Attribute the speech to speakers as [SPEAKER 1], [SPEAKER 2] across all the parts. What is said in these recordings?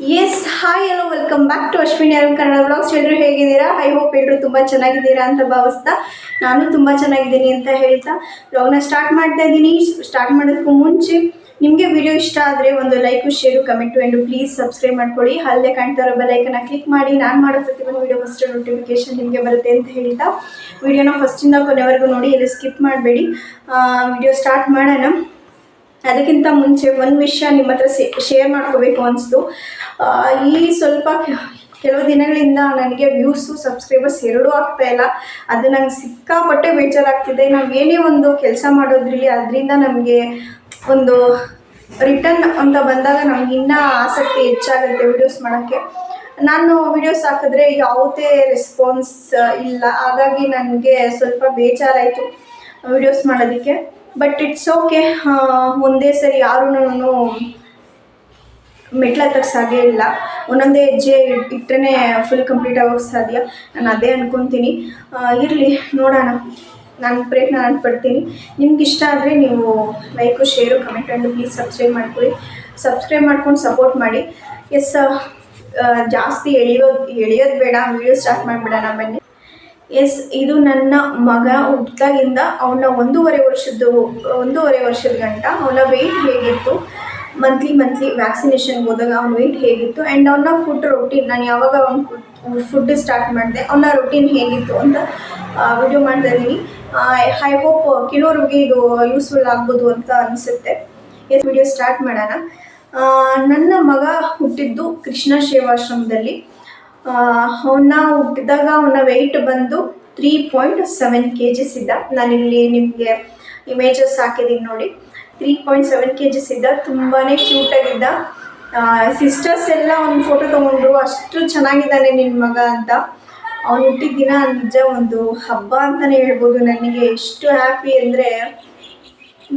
[SPEAKER 1] Yes hi hello welcome back to Ashwini Arun Kannada vlogs ಎಲ್ಲರೂ ಹೇಗಿದ್ದೀರಾ? I hope ಎಲ್ಲರೂ ತುಂಬ ಚೆನ್ನಾಗಿದ್ದೀರಾ ಅಂತ ಭಾವಿಸ್ತಾ ನಾನು ತುಂಬ ಚೆನ್ನಾಗಿದ್ದೀನಿ ಅಂತ ಹೇಳ್ತಾ ಬ್ಲಾಗ್ನ ಸ್ಟಾರ್ಟ್ ಮಾಡ್ತಾ ಇದ್ದೀನಿ. ಸ್ಟಾರ್ಟ್ ಮಾಡೋದಕ್ಕೂ ಮುಂಚೆ ನಿಮಗೆ ವಿಡಿಯೋ ಇಷ್ಟ ಆದರೆ ಒಂದು like share comment and please subscribe ಮಾಡ್ಕೊಳ್ಳಿ. ಅಲ್ಲೇ ಕಾಣ್ತಾ ಇರೋ ಬೆಲೈಕನ್ನ ಕ್ಲಿಕ್ ಮಾಡಿ. ನಾನು ಮಾಡೋ ಪ್ರತಿಯೊಂದು ವಿಡಿಯೋ ಫಸ್ಟ್ ನೋಟಿಫಿಕೇಶನ್ ನಿಮಗೆ ಬರುತ್ತೆ ಅಂತ ಹೇಳ್ತಾ ವಿಡಿಯೋನ ಫಸ್ಟಿಂದ ಕೊನೆವರೆಗೂ ನೋಡಿ ಇಲ್ಲಿ ಸ್ಕಿಪ್ ಮಾಡಬೇಡಿ. ವಿಡಿಯೋ ಸ್ಟಾರ್ಟ್ ಮಾಡೋಣ. ಅದಕ್ಕಿಂತ ಮುಂಚೆ ಒಂದು ವಿಷಯ ನಿಮ್ಮ ಹತ್ರ ಶೇರ್ ಮಾಡ್ಕೋಬೇಕು ಅನಿಸ್ತು. ಈ ಸ್ವಲ್ಪ ಕೆಲವು ದಿನಗಳಿಂದ ನನಗೆ ವ್ಯೂಸು ಸಬ್ಸ್ಕ್ರೈಬರ್ಸ್ ಎರಡೂ ಆಗ್ತಾ ಇಲ್ಲ. ಅದು ನಂಗೆ ಸಿಕ್ಕಾಪಟ್ಟೆ ಬೇಜಾರಾಗ್ತಿದೆ. ನಾವು ಏನೇ ಒಂದು ಕೆಲಸ ಮಾಡೋದ್ರಲ್ಲಿ ಅದರಿಂದ ನಮಗೆ ಒಂದು ರಿಟರ್ನ್ ಅಂತ ಬಂದಾಗ ನಮ್ಗೆ ಇನ್ನೂ ಆಸಕ್ತಿ ಹೆಚ್ಚಾಗುತ್ತೆ ವಿಡಿಯೋಸ್ ಮಾಡೋಕ್ಕೆ. ನಾನು ವಿಡಿಯೋಸ್ ಹಾಕಿದ್ರೆ ಯಾವುದೇ ರೆಸ್ಪಾನ್ಸ್ ಇಲ್ಲ. ಹಾಗಾಗಿ ನನಗೆ ಸ್ವಲ್ಪ ಬೇಜಾರಾಯಿತು. ವಿಡಿಯೋಸ್ ಮಾಡೋದಕ್ಕೆ. ಬಟ್ ಇಟ್ಸ್ ಓಕೆ ಒಂದೇ ಸರಿ ಯಾರೂ ಮೆಟ್ಲ ಹತ್ತಕ್ಕೆ ಸಾಧ್ಯ ಇಲ್ಲ. ಒಂದೊಂದೇ ಹೆಜ್ಜೆ ಇಟ್ಟರೆ ಫುಲ್ ಕಂಪ್ಲೀಟ್ ಆಗೋಕ್ಕೆ ಸಾಧ್ಯ. ನಾನು ಅದೇ ಅಂದ್ಕೊತೀನಿ ಇರಲಿ, ನೋಡೋಣ. ನಾನು ಪ್ರಯತ್ನ ನಾನು ಪಡ್ತೀನಿ ನಿಮ್ಗೆ ಇಷ್ಟ ಆದರೆ ನೀವು like share comment and please subscribe ಮಾಡ್ಕೊಳ್ಳಿ ಸಬ್ಸ್ಕ್ರೈಬ್ ಮಾಡ್ಕೊಂಡು ಸಪೋರ್ಟ್ ಮಾಡಿ. ಎಸ್ ಜಾಸ್ತಿ ಎಳೆಯೋದು ಎಳೆಯೋದು ಬೇಡ ವೀಡಿಯೋ ಸ್ಟಾರ್ಟ್ ಮಾಡಿಬಿಡೋಣ ಬನ್ನಿ. ಎಸ್, ಇದು ನನ್ನ ಮಗ ಹುಟ್ಟಿದಾಗಿಂದ ಅವನ ಒಂದೂವರೆ ವರ್ಷದ್ದು, ಒಂದೂವರೆ ವರ್ಷದ ಗಂಟ ಅವನ ವೆಯ್ಟ್ ಹೇಗಿತ್ತು? ಮಂತ್ಲಿ ಮಂತ್ಲಿ ವ್ಯಾಕ್ಸಿನೇಷನ್ಗೆ ಹೋದಾಗ ಅವ್ನ ವೆಯ್ಟ್ ಹೇಗಿತ್ತು? ಆ್ಯಂಡ್ ಅವನ ಫುಡ್ ರೊಟೀನ್ ನಾನು ಯಾವಾಗ ಅವ್ನ ಫುಡ್ ಸ್ಟಾರ್ಟ್ ಮಾಡಿದೆ, ಅವನ ರೊಟೀನ್ ಹೇಗಿತ್ತು ಅಂತ ವಿಡಿಯೋ ಮಾಡ್ತಾ ಇದ್ದೀನಿ. ಐ ಹೋಪ್ ಕೆಲವ್ರಿಗೆ ಇದು ಯೂಸ್ಫುಲ್ ಆಗ್ಬೋದು ಅಂತ ಅನಿಸುತ್ತೆ. ಎಸ್ ವಿಡಿಯೋ ಸ್ಟಾರ್ಟ್ ಮಾಡೋಣ. ನನ್ನ ಮಗ ಹುಟ್ಟಿದ್ದು ಕೃಷ್ಣ ಸೇವಾಶ್ರಮದಲ್ಲಿ ಅವನ್ನ ಹುಟ್ಟಿದಾಗ ಅವನ ವೆಯ್ಟ್ ಬಂದು three point seven K Gs ಇದ್ದ. ನಾನಿಲ್ಲಿ ನಿಮಗೆ ಇಮೇಜಸ್ ಹಾಕಿದ್ದೀನಿ ನೋಡಿ. Three point seven K Gs ಇದ್ದ ತುಂಬಾ ಕ್ಯೂಟಾಗಿದ್ದ ಸಿಸ್ಟರ್ಸ್ ಎಲ್ಲ ಒಂದು ಫೋಟೋ ತೊಗೊಂಡ್ರು. ಅಷ್ಟು ಚೆನ್ನಾಗಿದ್ದಾನೆ ನಿನ್ನ ಮಗ ಅಂತ. ಅವ್ನು ಹುಟ್ಟಿದ ದಿನ ನಿಜ ಒಂದು ಹಬ್ಬ ಅಂತಲೇ ಹೇಳ್ಬೋದು. ನನಗೆ ಎಷ್ಟು ಹ್ಯಾಪಿ ಅಂದರೆ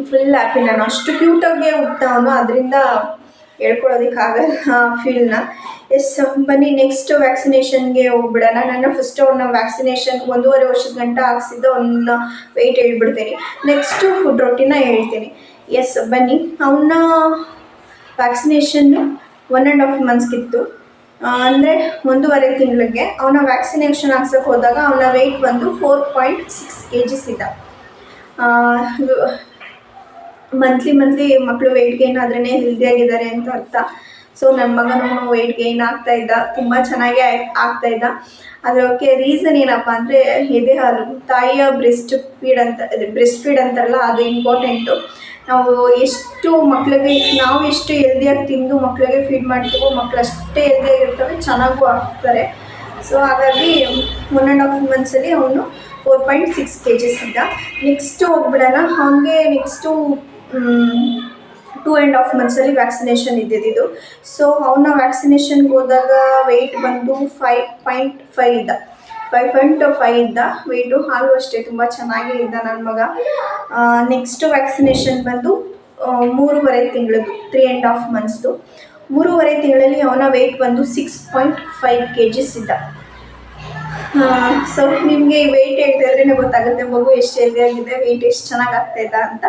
[SPEAKER 1] ಫುಲ್ ಹ್ಯಾಪಿ ನಾನು. ಅಷ್ಟು ಕ್ಯೂಟಾಗೆ ಹುಟ್ಟ ಅವನು. ಅದರಿಂದ ಹೇಳ್ಕೊಳ್ಳೋದಕ್ಕಾಗಲ್ಲ ಆ ಫೀಲ್ನ ಎಸ್ ಬನ್ನಿ ನೆಕ್ಸ್ಟ್ ವ್ಯಾಕ್ಸಿನೇಷನ್ಗೆ ಹೋಗ್ಬಿಡೋಣ. ನಾನು ಫಸ್ಟ್ ಅವ್ನ ವ್ಯಾಕ್ಸಿನೇಷನ್ ಒಂದೂವರೆ ವರ್ಷದ ಗಂಟ ಹಾಕ್ಸಿದ್ದು ಅವನ್ನ ವೆಯ್ಟ್ ಹೇಳ್ಬಿಡ್ತೀನಿ. ನೆಕ್ಸ್ಟು ಫುಡ್ ರೊಟ್ಟಿನ ಹೇಳ್ತೀನಿ. ಎಸ್ ಬನ್ನಿ. ಅವನ್ನ ವ್ಯಾಕ್ಸಿನೇಷನ್ನು ಒನ್ ಆ್ಯಂಡ್ ಹಾಫ್ ಮಂತ್ಸ್ಗಿತ್ತು ಅಂದರೆ ಒಂದೂವರೆ ತಿಂಗಳಿಗೆ ಅವನ ವ್ಯಾಕ್ಸಿನೇಷನ್ ಹಾಕ್ಸೋಕ್ಕೆ ಹೋದಾಗ ಅವನ ವೆಯ್ಟ್ ಬಂದು four point six K Gs ಇದ್ದ ಮಂತ್ಲಿ ಮಂತ್ಲಿ ಮಕ್ಕಳು ವೆಯ್ಟ್ ಗೈನ್ ಆದ್ರೇ ಹೆಲ್ದಿಯಾಗಿದ್ದಾರೆ ಅಂತ ಅರ್ಥ. ಸೊ ನನ್ನ ಮಗನೂ ವೆಯ್ಟ್ ಗೈನ್ ಆಗ್ತಾ ಇದ್ದ, ತುಂಬ ಚೆನ್ನಾಗಿ ಆಗ್ತಾ ಇದ್ದ. ಅದಕ್ಕೆ ರೀಸನ್ ಏನಪ್ಪ ಅಂದರೆ ಎದೆ ಹಾಲು, ತಾಯಿಯ ಬ್ರೆಸ್ಟ್ ಫೀಡ್ ಅಂತ ಬ್ರೆಸ್ಟ್ ಫೀಡ್ ಅಂತಾರಲ್ಲ, ಅದು ಇಂಪಾರ್ಟೆಂಟು ನಾವು ಎಷ್ಟು ಮಕ್ಕಳಿಗೆ ನಾವು ಎಷ್ಟು ಹೆಲ್ದಿಯಾಗಿ ತಿಂದು ಮಕ್ಕಳಿಗೆ ಫೀಡ್ ಮಾಡ್ತೀವೋ ಮಕ್ಕಳು ಅಷ್ಟೇ ಹೆಲ್ದಿಯಾಗಿರ್ತವೆ ಚೆನ್ನಾಗೂ ಆಗ್ತಾರೆ. ಸೊ ಹಾಗಾಗಿ ಒನ್ ಆ್ಯಂಡ್ ಹಾಫ್ ಮಂತ್ಸಲ್ಲಿ ಅವನು four point six K Gs ಇದ್ದ. ನೆಕ್ಸ್ಟು ಹೋಗ್ಬಿಡೋಣ, ಹಾಗೆ ನೆಕ್ಸ್ಟು ಟೂ ಆ್ಯಂಡ್ ಹಾಫ್ ಮಂತ್ಸಲ್ಲಿ ವ್ಯಾಕ್ಸಿನೇಷನ್ ಇದ್ದಿದ್ದು ಸೊ ಅವನ ವ್ಯಾಕ್ಸಿನೇಷನ್ಗೆ ಹೋದಾಗ ವೆಯ್ಟ್ ಬಂದು ಫೈವ್ ಪಾಯಿಂಟ್ ಫೈವ್ ಇದ್ದ. ಫೈವ್ ಪಾಯಿಂಟ್ ಫೈವ್ ಇದ್ದ. ವೆಯ್ಟು ಹಾಲು ಅಷ್ಟೇ, ತುಂಬ ಚೆನ್ನಾಗೇ ಇದ್ದ ನನ್ನ ಮಗ. ನೆಕ್ಸ್ಟ್ ವ್ಯಾಕ್ಸಿನೇಷನ್ ಬಂದು ಮೂರುವರೆ ತಿಂಗಳದ್ದು ತ್ರೀ ಆ್ಯಂಡ್ ಹಾಫ್ ಮಂತ್ಸ್ದು ಮೂರುವರೆ ತಿಂಗಳಲ್ಲಿ ಅವನ ವೆಯ್ಟ್ ಬಂದು six point five K Gs ಇದ್ದ. ಸೊ ನಿಮಗೆ ವೆಯ್ಟ್ ಹೇಳ್ತಾ ಇದ್ರೇ ಗೊತ್ತಾಗುತ್ತೆ, ಮಗು ಎಷ್ಟು ಹೆಲ್ದಿ ಆಗಿದೆ ವೆಯ್ಟ್ ಎಷ್ಟು ಚೆನ್ನಾಗಿ ಇದೆ ಅಂತ.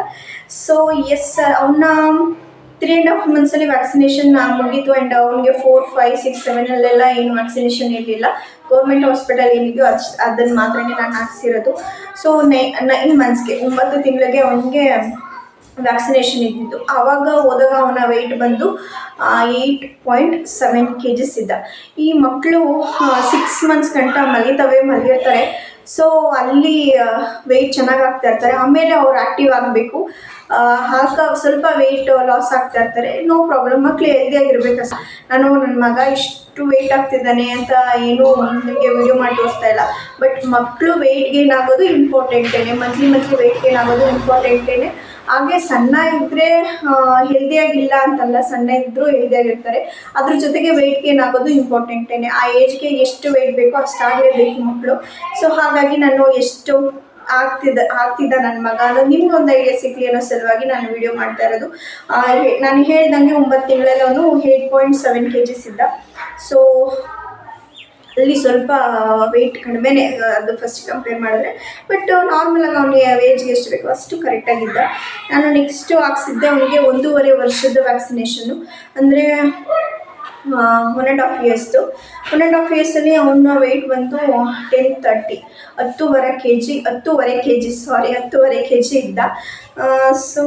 [SPEAKER 1] ಸೊ ಎಸ್ ಸರ್ ಅವನ್ನ ತ್ರೀ ಆ್ಯಂಡ್ ಹಾಫ್ ಮಂತ್ಸಲ್ಲಿ ವ್ಯಾಕ್ಸಿನೇಷನ್ ಮುಗೀತು ಆ್ಯಂಡ್ ಅವ್ನಿಗೆ ಫೋರ್ ಫೈವ್ ಸಿಕ್ಸ್ ಸೆವೆನಲ್ಲೆಲ್ಲ ಏನು ವ್ಯಾಕ್ಸಿನೇಷನ್ ಇರಲಿಲ್ಲ. ಗೌರ್ಮೆಂಟ್ ಹಾಸ್ಪಿಟಲ್ ಏನಿದೆಯೋ ಅಚ್ ಅದನ್ನು ಮಾತ್ರನೇ ನಾನು ಹಾಕ್ಸಿರೋದು. ಸೊ ನೈ ನೈನ್ ಮಂತ್ಸ್ಗೆ ಒಂಬತ್ತು ತಿಂಗಳಿಗೆ ಅವನಿಗೆ ವ್ಯಾಕ್ಸಿನೇಷನ್ ಇದ್ದಿದ್ದು. ಆವಾಗ ಹೋದಾಗ ಅವನ ವೆಯ್ಟ್ ಬಂದು eight point seven K Gs ಇದ್ದ. ಈ ಮಕ್ಕಳು ಸಿಕ್ಸ್ ಮಂತ್ಸ್ ಗಂಟ ಮಲಗಿತವೆ ಮಲಗಿರ್ತಾರೆ ಸೊ ಅಲ್ಲಿ ವೆಯ್ಟ್ ಚೆನ್ನಾಗಿ ಆಗ್ತಾ ಇರ್ತಾರೆ. ಆಮೇಲೆ ಅವ್ರು ಆ್ಯಕ್ಟಿವ್ ಆಗಬೇಕು. ಆಗ ಸ್ವಲ್ಪ ವೆಯ್ಟ್ ಲಾಸ್ ಆಗ್ತಾ ಇರ್ತಾರೆ. ನೋ ಪ್ರಾಬ್ಲಮ್ ಮಕ್ಕಳು ಹೆಲ್ದಿಯಾಗಿರ್ಬೇಕು ನಾನು ನನ್ನ ಮಗ ಇಷ್ಟು ವೆಯ್ಟ್ ಆಗ್ತಿದ್ದಾನೆ ಅಂತ ಏನೂ ನಿಮಗೆ ವಿಡಿಯೋ ಮಾಡಿ ತೋರಿಸ್ತಾ ಇಲ್ಲ. ಬಟ್ ಮಕ್ಕಳು ವೆಯ್ಟ್ ಗೇನ್ ಆಗೋದು ಇಂಪಾರ್ಟೆಂಟೇನೆ ಮಂತ್ಲಿ ಮಂತ್ಲಿ ವೆಯ್ಟ್ ಗೇನ್ ಆಗೋದು ಇಂಪಾರ್ಟೆಂಟೇನೆ ಹಾಗೆ ಸಣ್ಣ ಇದ್ದರೆ ಹೆಲ್ದಿಯಾಗಿಲ್ಲ ಅಂತಲ್ಲ, ಸಣ್ಣ ಇದ್ದರೂ ಹೆಲ್ದಿಯಾಗಿರ್ತಾರೆ ಅದ್ರ ಜೊತೆಗೆ ವೆಯ್ಟ್ ಗೇನ್ ಆಗೋದು ಇಂಪಾರ್ಟೆಂಟೇನೆ ಆ ಏಜ್ಗೆ ಎಷ್ಟು ವೆಯ್ಟ್ ಬೇಕೋ ಅಷ್ಟು ಆಗಲೇಬೇಕು ಮಕ್ಕಳು ಸೊ ಹಾಗಾಗಿ ನಾನು ಎಷ್ಟು ಆಗ್ತಿದ್ದ ಆಗ್ತಿದ್ದ ನನ್ನ ಮಗ. ಅದು ನಿಮ್ಗೆ ಒಂದು ಐಡಿಯಾ ಸಿಗಲಿ ಅನ್ನೋ ಸಲುವಾಗಿ ನಾನು ವಿಡಿಯೋ ಮಾಡ್ತಾ ಇರೋದು. ನಾನು ಹೇಳ್ದಂಗೆ ಒಂಬತ್ತು ತಿಂಗಳಲ್ಲಿ eight point seven K Gs ಇದ್ದ. ಸೊ ಅಲ್ಲಿ ಸ್ವಲ್ಪ ವೆಯ್ಟ್ ಕಡಿಮೆನೇ ಅದು ಫಸ್ಟ್ ಕಂಪೇರ್ ಮಾಡಿದ್ರೆ. ಬಟ್ ನಾರ್ಮಲಾಗಿ ಅವನಿಗೆ ವೇಜ್ಗೆ ಎಷ್ಟು ಬೇಕೋ ಅಷ್ಟು ಕರೆಕ್ಟಾಗಿದ್ದ ನಾನು ನೆಕ್ಸ್ಟು ಹಾಕ್ಸಿದ್ದೆ ಅವನಿಗೆ ಒಂದೂವರೆ ವರ್ಷದ ವ್ಯಾಕ್ಸಿನೇಷನ್ನು ಅಂದರೆ ಒನ್ ಆ್ಯಂಡ್ ಹಾಫ್ ಇಯರ್ಸ್ದು ಒನ್ ಆ್ಯಂಡ್ ಹಾಫ್ ಇಯರ್ಸಲ್ಲಿ ಅವನ ವೆಯ್ಟ್ ಬಂದು ಟೆನ್ ತರ್ಟಿ ಹತ್ತೂವರೆ ಕೆ ಜಿ ಹತ್ತುವರೆ ಕೆ ಜಿ ಸಾರಿ ಹತ್ತುವರೆ ಕೆ ಜಿ ಇದ್ದ. ಸೊ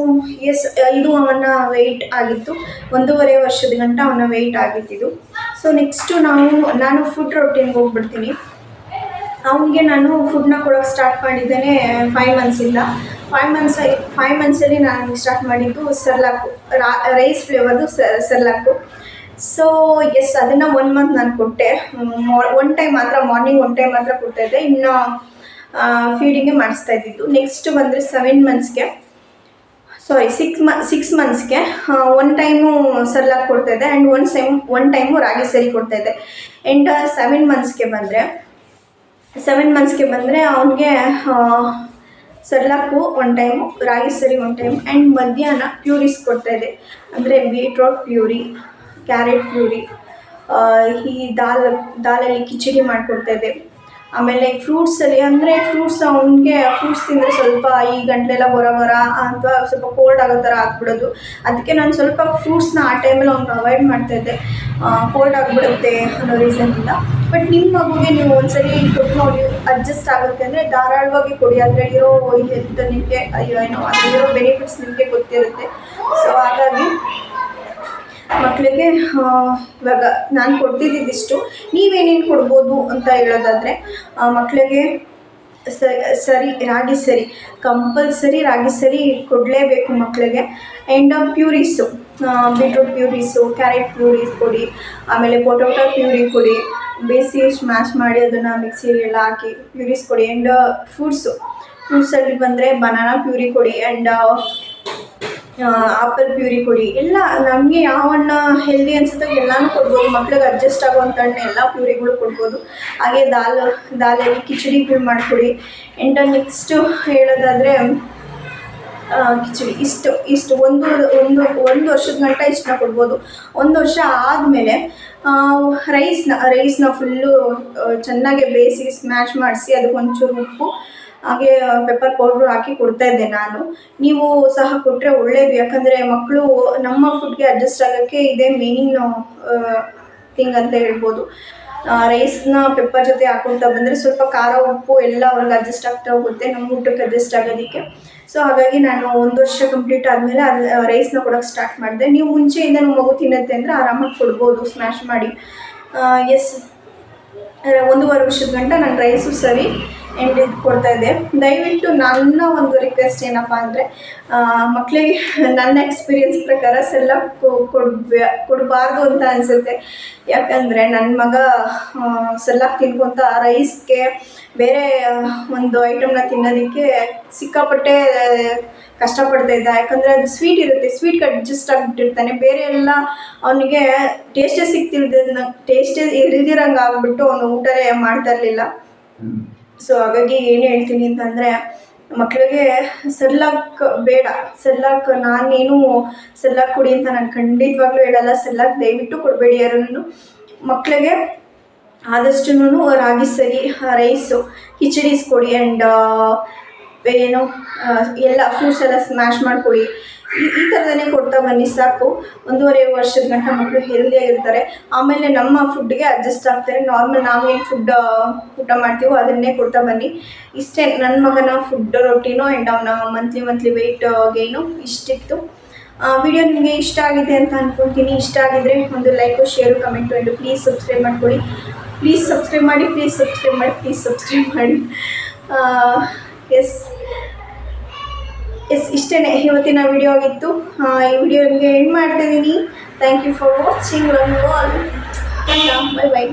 [SPEAKER 1] ಎಸ್ ಇದು ಅವನ ವೆಯ್ಟ್ ಆಗಿತ್ತು. ಒಂದೂವರೆ ವರ್ಷದ ಗಂಟ ಅವನ ವೆಯ್ಟ್ ಆಗಿತ್ತು ಸೊ ನೆಕ್ಸ್ಟು ನಾವು, ನಾನು ಫುಡ್ ರೊಟೀನ್ಗೆ ಹೋಗ್ಬಿಡ್ತೀನಿ. ಅವನಿಗೆ ನಾನು ಫುಡ್ನ ಕೊಡೋಕೆ ಸ್ಟಾರ್ಟ್ ಮಾಡಿದ್ದೇನೆ ಫೈವ್ ಮಂತ್ಸಿಂದ ಫೈವ್ ಮಂತ್ಸ್ ಫೈವ್ ಮಂತ್ಸಲ್ಲಿ ನಾನು ಸ್ಟಾರ್ಟ್ ಮಾಡಿದ್ದು ಸರ್ಲಾಕು. ರೈಸ್ ಫ್ಲೇವರ್ದು ಸರ್ಲಾಕು. ಸೊ ಎಸ್ ಅದನ್ನು ಒನ್ ಮಂತ್ ನಾನು ಕೊಟ್ಟೆ. ಒನ್ ಟೈಮ್ ಮಾತ್ರ ಮಾರ್ನಿಂಗ್ ಒನ್ ಟೈಮ್ ಮಾತ್ರ ಕೊಡ್ತಾಯಿದ್ದೆ ಇನ್ನು ಫೀಡಿಂಗೇ ಮಾಡಿಸ್ತಾ ಇದ್ದಿದ್ದು. ನೆಕ್ಸ್ಟ್ ಬಂದರೆ ಸೆವೆನ್ ಮಂತ್ಸ್ಗೆ ಸಾರಿ ಸಿಕ್ಸ್ ಮ ಸಿಕ್ಸ್ ಮಂತ್ಸ್ಗೆ ಒನ್ ಟೈಮು ಸರ್ಲಾಕ್ ಕೊಡ್ತಾಯಿದ್ದೆ ಆ್ಯಂಡ್ ಒನ್ ಸೆಮ್ ಒನ್ ಟೈಮು ರಾಗಿ ಸರಿ ಕೊಡ್ತಾಯಿದ್ದೆ ಆ್ಯಂಡ್ ಸೆವೆನ್ ಮಂತ್ಸ್ಗೆ ಬಂದರೆ ಸೆವೆನ್ ಮಂತ್ಸ್ಗೆ ಬಂದರೆ ಅವನಿಗೆ ಸರ್ಲಾಕು ಒನ್ ಟೈಮು ರಾಗಿ ಸರಿ ಒನ್ ಟೈಮ್ ಆ್ಯಂಡ್ ಮಧ್ಯಾಹ್ನ ಪ್ಯೂರೀಸ್ ಕೊಡ್ತಾಯಿದ್ದೆ ಅಂದರೆ ಬೀಟ್ರೋಟ್ ಪ್ಯೂರಿ ಕ್ಯಾರೆಟ್ ಪ್ಯೂರಿ. ಈ ದಾಲ್, ದಾಲಲ್ಲಿ ಕಿಚಡಿ ಮಾಡಿಕೊಡ್ತಾಯಿದ್ದೆ ಆಮೇಲೆ ಫ್ರೂಟ್ಸಲ್ಲಿ ಅಂದರೆ ಫ್ರೂಟ್ಸ್ ಅವನಿಗೆ ಫ್ರೂಟ್ಸ್ ತಿಂದರೆ ಸ್ವಲ್ಪ ಈ ಗಂಟಲೆಲ್ಲ ಬರ ಬರ ಅಥವಾ ಸ್ವಲ್ಪ ಕೋಲ್ಡ್ ಆಗೋ ಥರ ಆಗ್ಬಿಡೋದು. ಅದಕ್ಕೆ ನಾನು ಸ್ವಲ್ಪ ಫ್ರೂಟ್ಸ್ನ ಆ ಟೈಮಲ್ಲಿ ಅವ್ನಿಗೆ ಅವಾಯ್ಡ್ ಮಾಡ್ತಾಯಿದ್ದೆ ಕೋಲ್ಡ್ ಆಗಿಬಿಡುತ್ತೆ ಅನ್ನೋ ರೀಸನ್ನಿಂದ. ಬಟ್ ನಿಮ್ಮ ಮಗುಗೆ ನೀವು ಒಂದ್ಸರಿ ಕೊಟ್ಟು ನೋಡಿ ಅಡ್ಜಸ್ಟ್ ಆಗುತ್ತೆ ಅಂದರೆ ಧಾರಾಳವಾಗಿ ಕೊಡಿ. ಅದರಲ್ಲಿರೋ ಹೆಲ್ತ್ ನಿಮಗೆ, ಅಯ್ಯೋ ಏನೋ ಅದರಲ್ಲಿರೋ ಬೆನಿಫಿಟ್ಸ್ ನಿಮಗೆ ಗೊತ್ತಿರುತ್ತೆ. ಸೊ ಹಾಗಾಗಿ ಮಕ್ಕಳಿಗೆ ಇವಾಗ ನಾನು ಕೊಡ್ತಿದ್ದಿದ್ದಿಷ್ಟು, ನೀವೇನೇನು ಕೊಡ್ಬೋದು ಅಂತ ಹೇಳೋದಾದರೆ ಮಕ್ಕಳಿಗೆ ಸರಿ, ರಾಗಿ ಸರಿ, ಕಂಪಲ್ಸರಿ ರಾಗಿ ಸರಿ ಕೊಡಲೇಬೇಕು ಮಕ್ಕಳಿಗೆ and purees beetroot purees carrot purees ಕೊಡಿ, ಆಮೇಲೆ ಪೊಟೊಟೊ ಪ್ಯೂರಿ ಕೊಡಿ ಬೇಸಿ ಸ್ಮ್ಯಾಶ್ ಮಾಡಿ ಅದನ್ನು ಮಿಕ್ಸಿಗೆಲ್ಲ ಹಾಕಿ ಪ್ಯೂರೀಸ್ ಕೊಡಿ. ಆ್ಯಂಡ್ ಫ್ರೂಟ್ಸು ಫ್ರೂಟ್ಸಲ್ಲಿ ಬಂದರೆ ಬನಾನಾ ಪ್ಯೂರಿ ಕೊಡಿ. ಆ್ಯಂಡ್ ಆಪಲ್ ಪ್ಯೂರಿ ಕೊಡಿ. ಎಲ್ಲ ನಮಗೆ ಯಾವ ಹಣ್ಣ ಹೆಲ್ದಿ ಅನ್ಸುತ್ತೆ ಎಲ್ಲನೂ ಕೊಡ್ಬೋದು. ಮಕ್ಳಿಗೆ ಅಡ್ಜಸ್ಟ್ ಆಗುವಂಥ ಹಣ್ಣು ಎಲ್ಲ ಪ್ಯೂರಿಗಳು ಕೊಡ್ಬೋದು. ಹಾಗೆ ದಾಲ್, ದಾಲಲ್ಲಿ ಕಿಚಡಿಗಳು ಮಾಡಿಕೊಡಿ. ಎಂಡ ನೆಕ್ಸ್ಟು ಹೇಳೋದಾದರೆ ಕಿಚಡಿ. ಇಷ್ಟು ಇಷ್ಟು ಒಂದು ಒಂದು ಒಂದು ವರ್ಷದ ಗಂಟ ಇಷ್ಟನ್ನ ಕೊಡ್ಬೋದು. ಒಂದು ವರ್ಷ ಆದಮೇಲೆ ರೈಸ್ನ ರೈಸ್ನ ಫುಲ್ಲು ಚೆನ್ನಾಗೆ ಬೇಯಿಸಿ ಸ್ಮ್ಯಾಶ್ ಮಾಡಿಸಿ ಅದಕ್ಕೆ ಒಂಚೂರು ಉಪ್ಪು ಹಾಗೆ ಪೆಪ್ಪರ್ ಪೌಡ್ರು ಹಾಕಿ ಕೊಡ್ತಾ ಇದ್ದೆ ನಾನು. ನೀವು ಸಹ ಕೊಟ್ಟರೆ ಒಳ್ಳೆಯದು ಯಾಕಂದರೆ ಮಕ್ಕಳು ನಮ್ಮ ಫುಡ್ಗೆ ಅಡ್ಜಸ್ಟ್ ಆಗೋಕ್ಕೆ ಇದೇ ಮೇನ್ ಥಿಂಗ್ ಅಂತ ಹೇಳ್ಬೋದು. ರೈಸ್ನ ಪೆಪ್ಪರ್ ಜೊತೆ ಹಾಕೊಳ್ತಾ ಬಂದರೆ ಸ್ವಲ್ಪ ಖಾರ, ಉಪ್ಪು ಎಲ್ಲ ಅವ್ರಿಗೆ ಅಡ್ಜಸ್ಟ್ ಆಗ್ತಾ ಹೋಗುತ್ತೆ. ನಮ್ಮ ಊಟಕ್ಕೆ ಅಡ್ಜಸ್ಟ್ ಆಗೋದಕ್ಕೆ. ಸೊ ಹಾಗಾಗಿ ನಾನು ಒಂದು ವರ್ಷ ಕಂಪ್ಲೀಟ್ ಆದಮೇಲೆ ಅದು ರೈಸ್ನ ಕೊಡೋಕ್ಕೆ ಸ್ಟಾರ್ಟ್ ಮಾಡಿದೆ. ನೀವು ಮುಂಚೆಯಿಂದ ನಮ್ಮ ಮಗು ತಿನ್ನತ್ತೆ ಅಂದರೆ ಆರಾಮಾಗಿ ಕೊಡ್ಬೋದು ಸ್ಮ್ಯಾಶ್ ಮಾಡಿ. ಎಸ್ ಒಂದೂವರೆ ವರ್ಷದ ಗಂಟ ನಾನು ರೈಸು ಸರಿ. ಆ್ಯಂಡ್ ಇದು ಕೊಡ್ತಾಯಿದ್ದೆ ದಯವಿಟ್ಟು ನನ್ನ ಒಂದು ರಿಕ್ವೆಸ್ಟ್ ಏನಪ್ಪ ಅಂದರೆ ಮಕ್ಕಳಿಗೆ ನನ್ನ ಎಕ್ಸ್ಪೀರಿಯನ್ಸ್ ಪ್ರಕಾರ ಸೆಲ್ಲ ಕೊಡ್ಬೇ, ಕೊಡಬಾರ್ದು ಅಂತ ಅನಿಸುತ್ತೆ. ಯಾಕಂದರೆ ನನ್ನ ಮಗ ಸೆಲ್ಲ ತಿನ್ಕೊಂತ ರೈಸ್ಗೆ ಬೇರೆ ಒಂದು ಐಟಮ್ನ ತಿನ್ನೋದಕ್ಕೆ ಸಿಕ್ಕಾಪಟ್ಟೆ ಕಷ್ಟಪಡ್ತಾ ಇದ್ದ. ಯಾಕಂದರೆ ಅದು ಸ್ವೀಟ್ ಇರುತ್ತೆ ಸ್ವೀಟ್ಗೆ ಅಡ್ಜಸ್ಟ್ ಆಗಿಬಿಟ್ಟಿರ್ತಾನೆ. ಬೇರೆ ಎಲ್ಲ ಅವನಿಗೆ ಟೇಸ್ಟೇ ಸಿಗ್ತಿಲ್ದ ಟೇಸ್ಟೇ ಇಲ್ದಿರಂಗೆ ಆಗಿಬಿಟ್ಟು ಅವನು ಊಟನೇ ಮಾಡ್ತಾ ಇರಲಿಲ್ಲ. ಸೊ ಹಾಗಾಗಿ ಏನು ಹೇಳ್ತೀನಿ ಅಂತಂದರೆ ಮಕ್ಕಳಿಗೆ ಸೆರ್ಲಾಕ್ ಬೇಡ. ಸೆರ್ಲಾಕ್ ನಾನೇನು ಸೆರ್ಲಾಕ್ ಕೊಡಿ ಅಂತ ನಾನು ಖಂಡಿತವಾಗ್ಲೂ ಹೇಳಲ್ಲ. ಸೆರ್ಲಾಕ್ ದಯವಿಟ್ಟು ಕೊಡಬೇಡಿ ಯಾರನ್ನು. ಮಕ್ಕಳಿಗೆ ಆದಷ್ಟು ರಾಗಿ ಸರಿ ರೈಸು ಕಿಚಡೀಸ್ ಕೊಡಿ ಆ್ಯಂಡ್ ಏನು ಎಲ್ಲ ಫ್ರೂಟ್ಸ್ ಎಲ್ಲ ಸ್ಮ್ಯಾಶ್ ಮಾಡಿಕೊಡಿ. ಈ ಥರದನ್ನೇ ಕೊಡ್ತಾ ಬನ್ನಿ, ಸಾಕು. ಒಂದೂವರೆ ವರ್ಷದ ಗಂಟ ಮಕ್ಕಳು ಹೆಲ್ದಿಯಾಗಿರ್ತಾರೆ ಆಮೇಲೆ ನಮ್ಮ ಫುಡ್ಗೆ ಅಡ್ಜಸ್ಟ್ ಆಗ್ತಾರೆ. ನಾರ್ಮಲ್ ನಾವೇನು ಫುಡ್ ಊಟ ಮಾಡ್ತೀವೋ ಅದನ್ನೇ ಕೊಡ್ತಾ ಬನ್ನಿ. ಇಷ್ಟೇ ನನ್ನ ಮಗನ ಫುಡ್ ರೊಟೀನು ಆ್ಯಂಡ್ ಅವನ ಮಂತ್ಲಿ ಮಂತ್ಲಿ ವೆಯ್ಟ್ ಗೇನು ಇಷ್ಟಿತ್ತು. ವಿಡಿಯೋ ನಿಮಗೆ ಇಷ್ಟ ಆಗಿದೆ ಅಂತ ಅನ್ಕೊಳ್ತೀನಿ ಇಷ್ಟ ಆಗಿದ್ರೆ ಒಂದು like share comment and please subscribe ಮಾಡ್ಕೊಳ್ಳಿ. ಪ್ಲೀಸ್ ಸಬ್ಸ್ಕ್ರೈಬ್ ಮಾಡಿ ಪ್ಲೀಸ್ ಸಬ್ಸ್ಕ್ರೈಬ್ ಮಾಡಿ ಪ್ಲೀಸ್ ಸಬ್ಸ್ಕ್ರೈಬ್ ಮಾಡಿ. ಎಸ್ ಎಸ್ ಇಷ್ಟೇ ಇವತ್ತಿನ ವಿಡಿಯೋ ಆಗಿತ್ತು. ಈ ವಿಡಿಯೋ ನಿಮಗೆ ಎಂಡ್ ಮಾಡ್ತಿದ್ದೀನಿ thank you for watching love you all bye bye